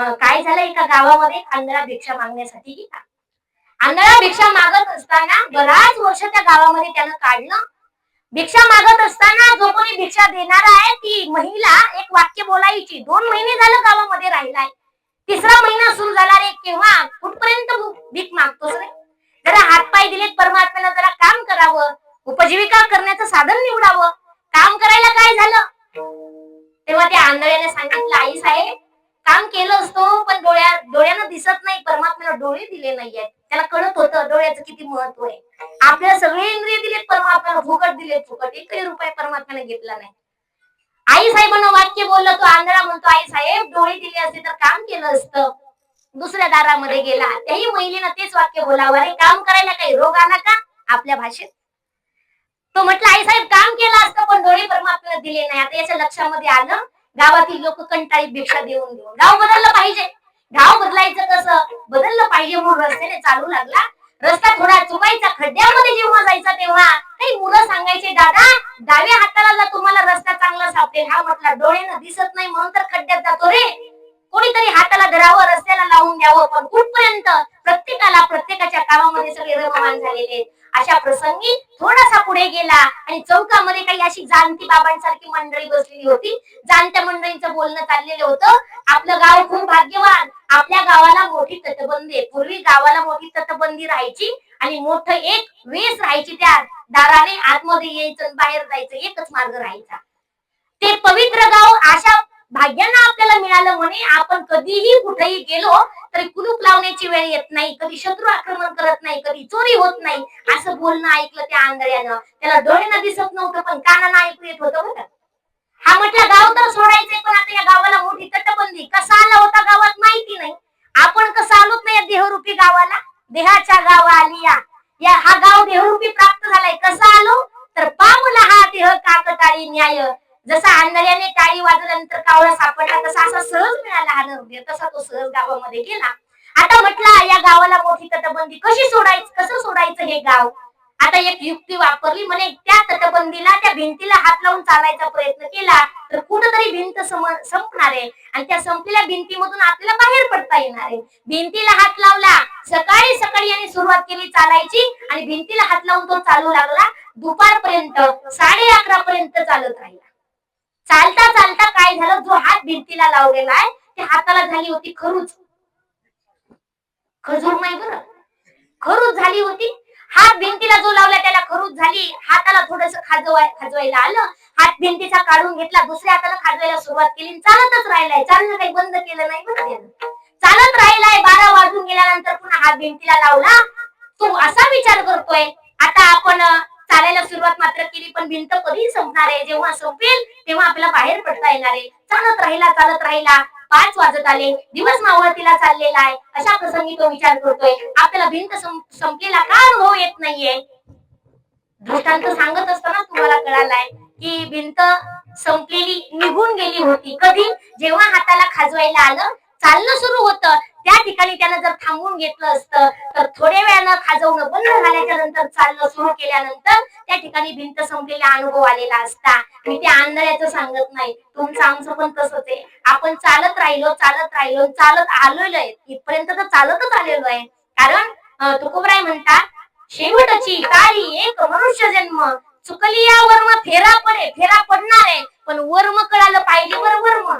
काय झालं? एका गावामध्ये आंधळा भिक्षा मागण्यासाठी गेला. आंधळा भिक्षा मागत असताना बराच वर्ष त्या गावामध्ये त्यानं काढलं. भिक्षा मागत असताना जो कोणी भिक्षा देणारा आहे ती महिला एक वाक्य बोलायची. दोन महिने झालं गावामध्ये राहिलाय. तिसरा महिना सुरू झाला रे. केव्हा? कुठपर्यंत भीक मागतोस रे? जरा हातपाय दिलेत परमात्म्याला जरा काम करावं. उपजीविका करण्याचं साधन निवडावं. काम करायला काय झालं? तेव्हा त्या आंधळ्याने सांगितलं आई साहेब काम केलं असतो पण डोळ्या डोळ्यानं दिसत नाही परमात्म्याला डोळे दिले नाहीयेत. त्याला कळत होतं डोळ्याचं किती महत्त्व आहे. आपल्याला सगळे इंद्रिय दिलेत परमात्म्याला फुकट दिलेत फुकट. एकही रुपये परमात्म्याने घेतला नाही. आई साहेबांना वाक्य बोललं तो आंधळा म्हणतो आई साहेब डोळे दिले असते तर काम केलं असतं. दुसऱ्या दारामध्ये गेला. त्याही महिलेनं तेच वाक्य बोलावं. अरे काम करायला काही रोग आला का आपल्या भाषेत? तो म्हटलं आई साहेब काम केलं असतं पण डोळे परमात्म्याला दिले नाही. आता याच्या लक्षामध्ये आलं गावातील लोक कंटाळी भिक्षा देऊन देऊन गाव बदललं पाहिजे. गाव बदलायचं कसं? बदललं पाहिजे म्हणून रस्त्याने चालू लागला. रस्ता थोडा चुकायचा खड्ड्यामध्ये जेव्हा जायचा तेव्हा काही मुलं सांगायचे दादा डाव्या हाताला तुम्हाला रस्ता चांगला सापडेल हा म्हटला डोळ्यानं दिसत नाही म्हणून तर खड्ड्यात जातो रे. कोणीतरी हाताला धरावं रस्त्याला लावून द्यावं पण कुठपर्यंत प्रत्येकाला प्रत्येकाच्या कामामध्ये सगळे रममान झालेले आहेत. अशा प्रसंगी थोडासा पुढे गेला आणि चौकामध्ये काही अशी जाणती बाबांसारखी मंडळी बसलेली होती. जाणत्या मंडळींचं बोलणं चाललेलं होतं. आपलं गाव खूप भाग्यवान. आपल्या गावाला मोठी तटबंदी आहे. पूर्वी गावाला मोठी तटबंदी राहायची आणि मोठं एक वेस राहायची त्या दाराने आतमध्ये यायचं बाहेर जायचं. एकच मार्ग राहायचा. ते पवित्र गाव अशा भाग्यांना आपल्याला मिळालं म्हणे. आपण कधीही कुठेही गेलो तरी कुलूप लावण्याची वेळ येत नाही कधी शत्रू आक्रमण करत नाही कधी चोरी होत नाही असं बोलणं ऐकलं त्या आंधळ्यानं. त्याला डोळ्यानं दिसत नव्हतं पण कानानं ऐकू येत होतं बरं. हा म्हटलं गाव तर सोडायचंय पण आता या गावाला मोठी तटबंदी. कसा आला होता गावात माहिती नाही. आपण कसं आलोत नाही या देहरूपी गावाला? देहाच्या गावा आली या हा गाव देहरूपी प्राप्त झालाय. कसा आलो? तर पावला हा देह काकताळी न्याय. जसा आंधळ्याने टाळी वाजल्यानंतर कावळा सापडला तसा असा सहज मिळाला हा नरदेव तसा तो सहज गावामध्ये गेला. आता म्हटलं या गावाला मोठी तटबंदी कशी सोडायचं? कसं सोडायचं हे गाव? आता एक युक्ती वापरली म्हणे त्या तटबंदीला त्या भिंतीला हात लावून चालायचा प्रयत्न केला तर कुठंतरी भिंत संपणार आहे. आणि त्या संपलेल्या भिंतीमधून आपल्याला बाहेर पडता येणार आहे. भिंतीला हात लावला सकाळी सकाळी याने सुरुवात केली चालायची आणि भिंतीला हात लावून तो चालू लागला दुपारपर्यंत साडे अकरा पर्यंत चालत राहिला. चालता चालता काय झालं? जो हात भिंतीला लावलेला आहे त्या हाताला झाली होती खरूच खजूर नाही बर. खरूच झाली होती. हात भिंतीला जो लावला त्याला खरूच झाली. हाताला थोडस खाजवाय खाजवायला आलं. हात भिंतीचा काढून घेतला. दुसऱ्या हाताला खाजवायला सुरुवात केली. चालतच राहिलाय. चालणं काही बंद केलं नाही बरं चालत राहिलाय. बारा वाजून गेल्यानंतर पुन्हा हात भिंतीला लावला. तो असा विचार करतोय. आता आपण चालायला सुरुवात मात्र केली पण भिंत कधी संपणार आहे. जेव्हा संपेल तेव्हा आपल्याला बाहेर पडता येणार आहे. चालत राहिला चालत राहिला. पाच वाजत आले. दिवस मावळतीला चाललेला आहे. अशा प्रसंगी तो विचार करतोय आपल्याला भिंत संपलेला का अनुभव येत नाहीये? दृष्टांत सांगत असताना तुम्हाला कळालाय की भिंत संपलेली निघून गेली होती. कधी? जेव्हा हाताला खाजवायला आलं चालणं सुरू होतं. त्या ठिकाणी त्यानं जर थांबून घेतलं असतं तर थोड्या वेळानं खाजवणं बंद झाल्याच्यानंतर चालणं सुरू केल्यानंतर त्या ठिकाणी भिंत संपलेला अनुभव आलेला असता. मी ते आंधळ्याचं सांगत नाही. तुमचं आमचं पण तसंच आहे. आपण चालत राहिलो चालत राहिलो चालत आलेलो आहे. इथपर्यंत तर चालतच आलेलो आहे. कारण तुकोबराय म्हणतात शेवटची तारी एक मनुष्य जन्म. चुकली या वर्म फेरा पडे फेरा पडणार आहे. पण वर्म कळालं पाहिजे बरं वर्म.